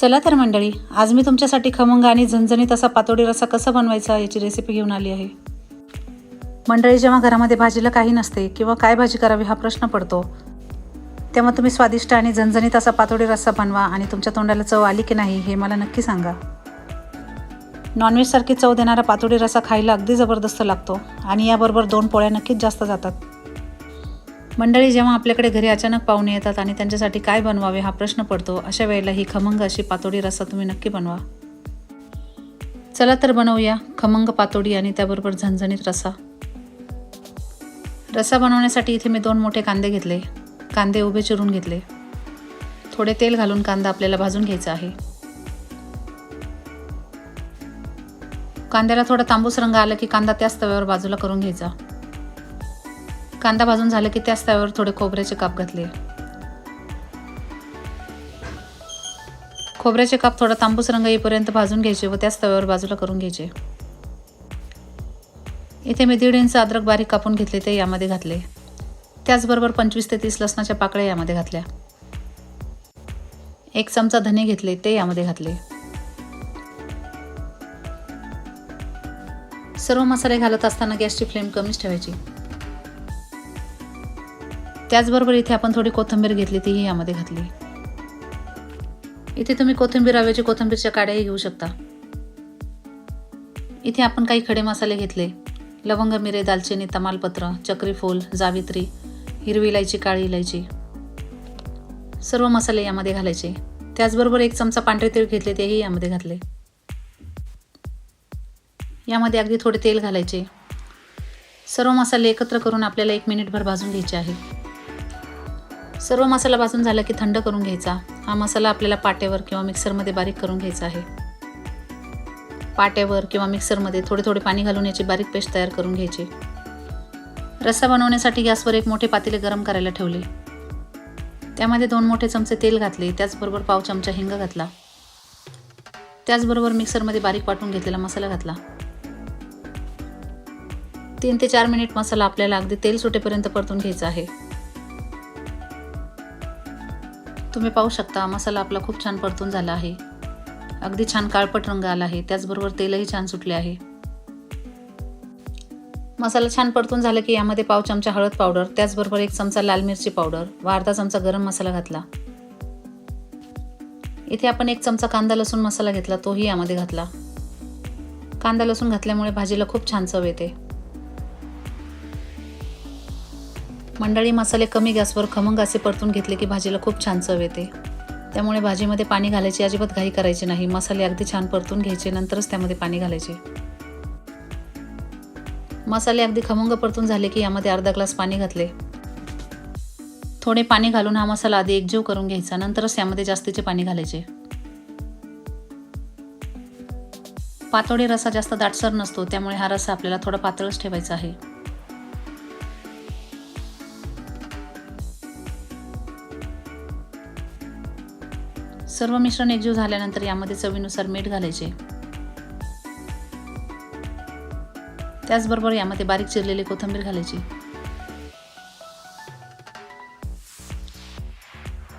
चला तर मंडळी आज मी तुमच्यासाठी खमंग आणि झणझणीत असा पातोडी रसा कसा बनवायचा याची रेसिपी घेऊन आली आहे. मंडळी जेव्हा घरामध्ये भाजीला काही नसते किंवा काय भाजी करावी हा प्रश्न पडतो तेव्हा तुम्ही स्वादिष्ट आणि झणझणीत असा पातोडी रस्सा बनवा आणि तुमच्या तोंडाला चव आली की नाही हे मला नक्की सांगा. नॉनव्हेजसारखी चव देणारा पातोडी रसा खायला अगदी जबरदस्त लागतो आणि याबरोबर दोन पोळ्या नक्कीच जास्त जातात. मंडळी जेव्हा आपल्याकडे घरी अचानक पाहुणे येतात आणि त्यांच्यासाठी काय बनवावे हा प्रश्न पडतो अशा वेळेला ही खमंग अशी पातोडी रस्सा तुम्ही नक्की बनवा. चला तर बनवूया खमंग पातोडी आणि त्याबरोबर झणझणीत रस्सा. रस्सा बनवण्यासाठी इथे मी दोन मोठे कांदे घेतले. कांदे उभे चिरून घेतले. थोडे तेल घालून कांदा आपल्याला भाजून घ्यायचा आहे. कांद्याला थोडा तांबूस रंग आला की कांदा त्याच तव्यावर बाजूला करून घ्यायचा. कांदा भाजून झाला की त्याच तव्यावर थोडे खोबऱ्याचे काप घातले. खोबऱ्याचे काप थोडा तांबूस रंग येईपर्यंत भाजून घ्यायचे व त्याच तव्यावर बाजूला करून घ्यायचे. इथे मी दीड इंच अद्रक बारीक कापून घेतले ते यामध्ये घातले. त्याचबरोबर पंचवीस ते तीस लसणाच्या पाकळ्या यामध्ये घातल्या. एक चमचा धने घेतले ते यामध्ये घातले. सर्व मसाले घालत असताना गॅसची फ्लेम कमीच ठेवायची. त्याचबरोबर इथे आपण थोडी कोथिंबीर घेतली तीही यामध्ये घातली. इथे तुम्ही कोथिंबीर रव्याची कोथिंबीरच्या काड्याही घेऊ शकता. इथे आपण काही खडे मसाले घेतले. लवंग मिरे दालचिनी तमालपत्र चक्रीफूल जावित्री हिरवी इलायची काळी इलायची. सर्व मसाले यामध्ये घालायचे. त्याचबरोबर एक चमचा पांढरे तेल घेतले तेही यामध्ये घातले. यामध्ये अगदी थोडे तेल घालायचे. सर्व मसाले एकत्र करून आपल्याला एक मिनिटभर भाजून घ्यायचे आहे. सर्व मसाला भाजून झाला की थंड करून घ्यायचा. हा मसाला आपल्याला पाट्यावर किंवा मिक्सरमध्ये बारीक करून घ्यायचा आहे. पाट्यावर किंवा मिक्सरमध्ये थोडे थोडे पाणी घालून याची बारीक पेस्ट तयार करून घ्यायची. रस्सा बनवण्यासाठी गॅसवर एक मोठे पातेले गरम करायला ठेवले. त्यामध्ये दोन मोठे चमचे तेल घातले त्याचबरोबर पाव चमचा हिंग घातला. त्याचबरोबर मिक्सरमध्ये बारीक वाटून घेतलेला मसाला घातला. तीन ते चार मिनिट मसाला आपल्याला अगदी तेल सुटेपर्यंत परतून घ्यायचा आहे. तुम्ही पाहू शकता मसाला आपला खूप छान परतून झाला आहे. अगदी छान काळपट रंग आला आहे त्याचबरोबर तेलही छान सुटले आहे. मसाला छान परतून झाला की यामध्ये पाव चमचा हळद पावडर त्याचबरोबर एक चमचा लाल मिरची पावडर व अर्धा चमचा गरम मसाला घातला. इथे आपण एक चमचा कांदा लसूण मसाला घेतला तोही यामध्ये घातला. कांदा लसूण घातल्यामुळे भाजीला खूप छान चव येते. मंडळी मसाले कमी गॅसवर खमंग असे परतून घेतले की भाजीला खूप छान चव येते. त्यामुळे भाजीमध्ये पाणी घालायची अजिबात घाई करायची नाही. मसाले अगदी छान परतून घ्यायचे नंतरच त्यामध्ये पाणी घालायचे. मसाले अगदी खमंग परतून झाले की यामध्ये अर्धा ग्लास पाणी घातले. थोडे पाणी घालून हा मसाला आधी एकजीव करून घ्यायचा नंतरच यामध्ये जास्तीचे पाणी घालायचे. पातोडी रसा जास्त दाटसर नसतो त्यामुळे हा रसा आपल्याला थोडा पातळच ठेवायचा आहे. सर्व मिश्रण एकजीव झाल्यानंतर यामध्ये चवीनुसार मीठ घालायचे. त्याचबरोबर यामध्ये बारीक चिरलेली कोथिंबीर घालायची.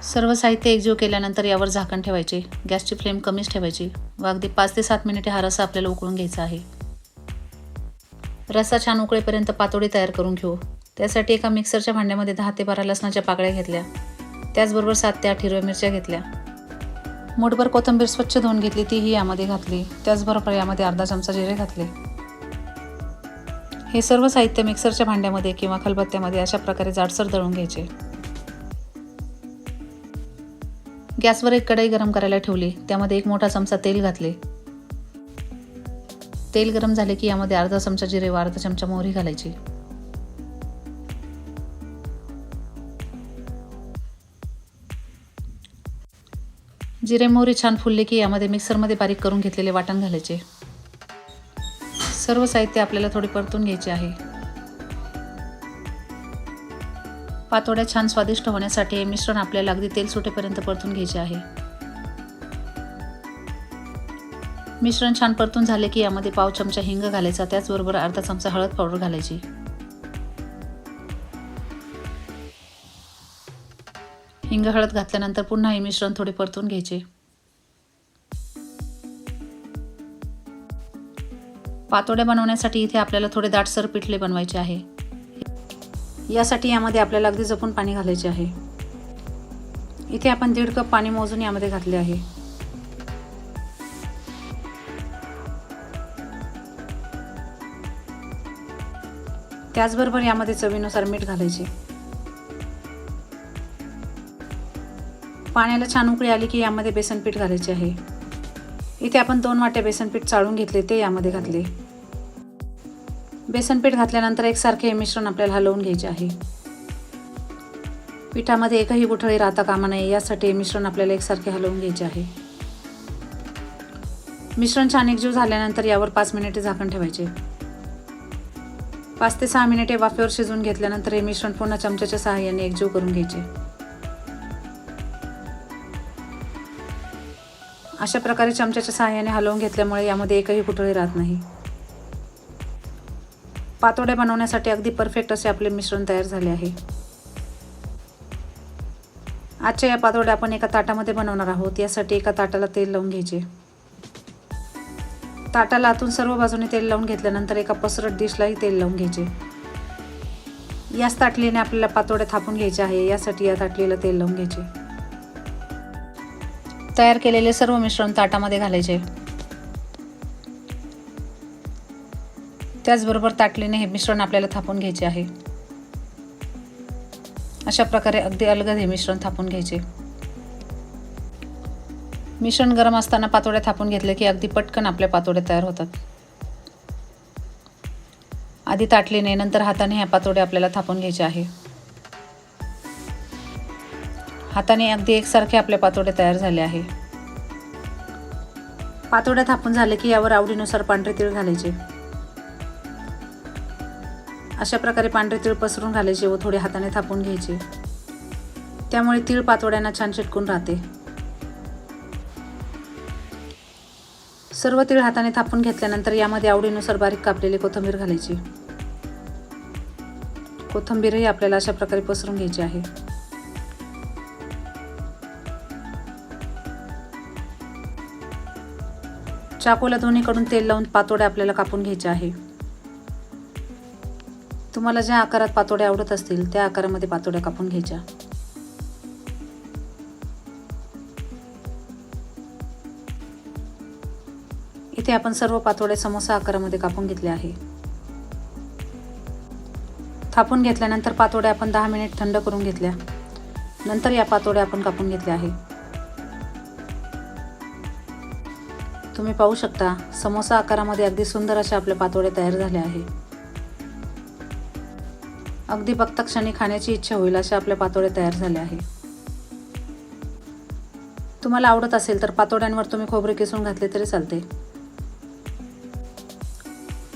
सर्व साहित्य एकजीव केल्यानंतर यावर झाकण ठेवायचे. गॅसची फ्लेम कमीच ठेवायची. व अगदी पाच ते सात मिनिटे हा रसा आपल्याला उकळून घ्यायचा आहे. रसा छान उकळेपर्यंत पातोडी तयार करून घेऊ. त्यासाठी एका मिक्सरच्या भांड्यामध्ये दहा ते बारा लसणाच्या पाकळ्या घेतल्या. त्याचबरोबर सात ते आठ हिरव्या मिरच्या घेतल्या. मूठभर कोथिंबीर स्वच्छ धुवून घेतली तीही यामध्ये घातली. त्याचबरोबर यामध्ये अर्धा चमचा जिरे घातले. हे सर्व साहित्य मिक्सरच्या भांड्यामध्ये किंवा खलबत्त्यामध्ये अशा प्रकारे जाडसर दळून घ्यायचे. गॅसवर एक कढई गरम करायला ठेवली. त्यामध्ये एक मोठा चमचा तेल घातले. तेल गरम झाले की यामध्ये अर्धा चमचा जिरे व अर्धा चमचा मोहरी घालायची. जिरे मोहरी छान फुलले की यामध्ये मिक्सरमध्ये बारीक करून घेतलेले वाटण घालायचे. सर्व साहित्य आपल्याला थोडे परतून घ्यायचे आहे. पातोड्या छान स्वादिष्ट होण्यासाठी हे मिश्रण आपल्याला अगदी तेल सुटेपर्यंत परतून घ्यायचे आहे. मिश्रण छान परतून झाले की यामध्ये पाव चमचा हिंग घालायचा त्याचबरोबर अर्धा चमचा हळद पावडर घालायची. हिंग हळद घातल्यानंतर पुन्हा हे मिश्रण थोडे परतून घ्यायचे. पातोड्या बनवण्यासाठी इथे आपल्याला थोडे दाटसर पिठले बनवायचे आहे. यासाठी यामध्ये आपल्याला अगदी जपून पाणी घालायचे आहे. इथे आपण दीड कप पाणी मोजून यामध्ये घातले आहे. त्याचबरोबर यामध्ये चवीनुसार मीठ घालायचे. पाण्याला छान उकळी आली की यामध्ये बेसन पीठ घालायचे आहे. इथे आपण दोन वाटे बेसन पीठ चाळून घेतले ते यामध्ये घातले. बेसन पीठ घातल्यानंतर एकसारखे हे मिश्रण आपल्याला हलवून घ्यायचे आहे. पिठामध्ये एकही गुठळी राहता कामा नये यासाठी हे मिश्रण आपल्याला एकसारखे हलवून घ्यायचे आहे. मिश्रण छान एकजीव झाल्यानंतर यावर पाच मिनिटे झाकण ठेवायचे. पाच ते सहा मिनिटे वाफेवर शिजवून घेतल्यानंतर हे मिश्रण पुन्हा चमच्याच्या सहाय्याने एकजीव करून घ्यायचे. अशा प्रकारे चमच्याच्या सहाय्याने हलवून घेतल्यामुळे यामध्ये एकही कुठळी राहत नाही. पातोड्या बनवण्यासाठी अगदी परफेक्ट असे आपले मिश्रण तयार झाले आहे. आजच्या या पातोड्या आपण एका ताटामध्ये बनवणार आहोत. यासाठी एका ताटाला तेल लावून घ्यायचे. ताटाला आतून सर्व बाजूने तेल लावून घेतल्यानंतर एका पसरट डिशलाही तेल लावून घ्यायचे. याच ताटलीने आपल्याला पातोड्या थापून घ्यायचे आहे. यासाठी या ताटलीला तेल लावून घ्यायचे. तयार केलेले सर्व मिश्रण ताटामध्ये घालायचे. त्याचबरोबर ताटलीने हे मिश्रण आपल्याला थापून घ्यायचे आहे. अशा प्रकारे अगदी अलगद हे मिश्रण थापून घ्यायचे. मिश्रण गरम असताना पातोड्या थापून घेतले की अगदी पटकन आपल्या पातोड्या तयार होतात. आधी ताटलीने नंतर हाताने ह्या पातोड्या आपल्याला थापून घ्यायच्या आहे. हाताने अगदी एकसारखे आपल्या पातोड्या तयार झाले आहे. पातोड्या थापून झाले की यावर आवडीनुसार पांढरे तीळ घालायचे. अशा प्रकारे पांढरे तीळ पसरून घालायचे व थोडे हाताने थापून घ्यायचे. त्यामुळे तीळ पातोड्यांना छान चिटकून राहते. सर्व तीळ हाताने थापून घेतल्यानंतर यामध्ये आवडीनुसार बारीक कापलेली कोथिंबीर घालायची. कोथिंबीरही आपल्याला अशा प्रकारे पसरून घ्यायची आहे. चाकूला दोन्हीकडून तेल लावून पातोड्या आपल्याला कापून घ्यायच्या आहे. तुम्हाला ज्या आकारात पातोड्या आवडत असतील त्या आकारामध्ये पातोड्या कापून घ्यायच्या. इथे आपण सर्व पातोड्या समोसा आकारामध्ये कापून घेतले आहे. थापून घेतल्यानंतर पातोड्या आपण दहा मिनिट थंड करून घेतल्या. नंतर या पातोड्या आपण कापून घेतल्या आहे. तुम्ही पाहू शकता समोसा आकारामध्ये अगदी सुंदर अशा आपल्या पातोड्या तयार झाल्या आहे अगदी बघता क्षणी खाण्याची इच्छा होईल अशा आपल्या पातोड्या तयार झाल्या आहे तुम्हाला आवडत असेल तर पातोड्यांवर तुम्ही खोबरे किसून घातले तरी चालते.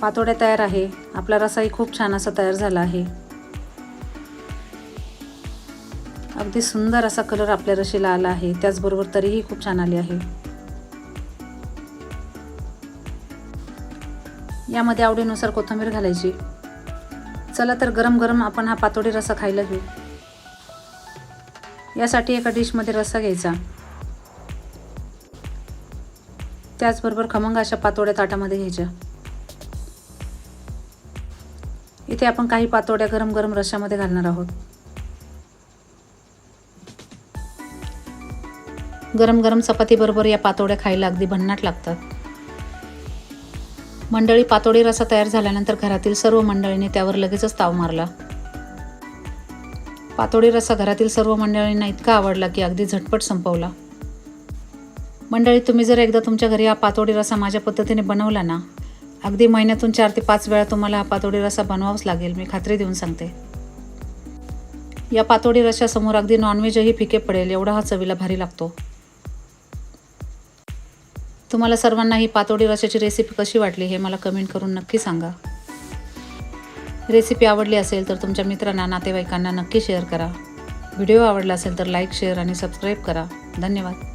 पातोड्या तयार आहे आपला रसाही खूप छान असा तयार झाला आहे. अगदी सुंदर असा कलर आपल्या रशीला आला आहे त्याचबरोबर तरीही खूप छान आली आहे. यामध्ये आवडीनुसार कोथिंबीर घालायची. चला तर गरम गरम आपण हा पातोडी रसा खायला घेऊ. यासाठी एका डिशमध्ये रस्सा घ्यायचा. त्याचबरोबर खमंग अशा पातोड्या ताटामध्ये घ्यायच्या. इथे आपण काही पातोड्या गरम गरम रशामध्ये घालणार आहोत. गरम गरम चपातीबरोबर या पातोड्या खायला अगदी भन्नाट लागतात. मंडळी पातोडी रसा तयार झाल्यानंतर घरातील सर्व मंडळींनी त्यावर लगेचच ताव मारला. पातोडी रसा घरातील सर्व मंडळींना इतका आवडला की अगदी झटपट संपवला. मंडळी तुम्ही जर एकदा तुमच्या घरी हा पातोडी रसा माझ्या पद्धतीने बनवला ना अगदी महिन्यातून चार ते पाच वेळा तुम्हाला हा पातोडी रसा बनवावाच लागेल मी खात्री देऊन सांगते. या पातोडी रशासमोर अगदी नॉनव्हेजही फिके पडेल एवढा हा चवीला भारी लागतो. तुम्हाला सर्वांना ही पातोडी रशाची रेसिपी कशी वाटली हे मला कमेंट करून नक्की सांगा. रेसिपी आवडली असेल तर तुमच्या मित्रांना नातेवाईकांना नक्की शेअर करा. व्हिडिओ आवडला असेल तर लाईक शेअर आणि सबस्क्राईब करा. धन्यवाद.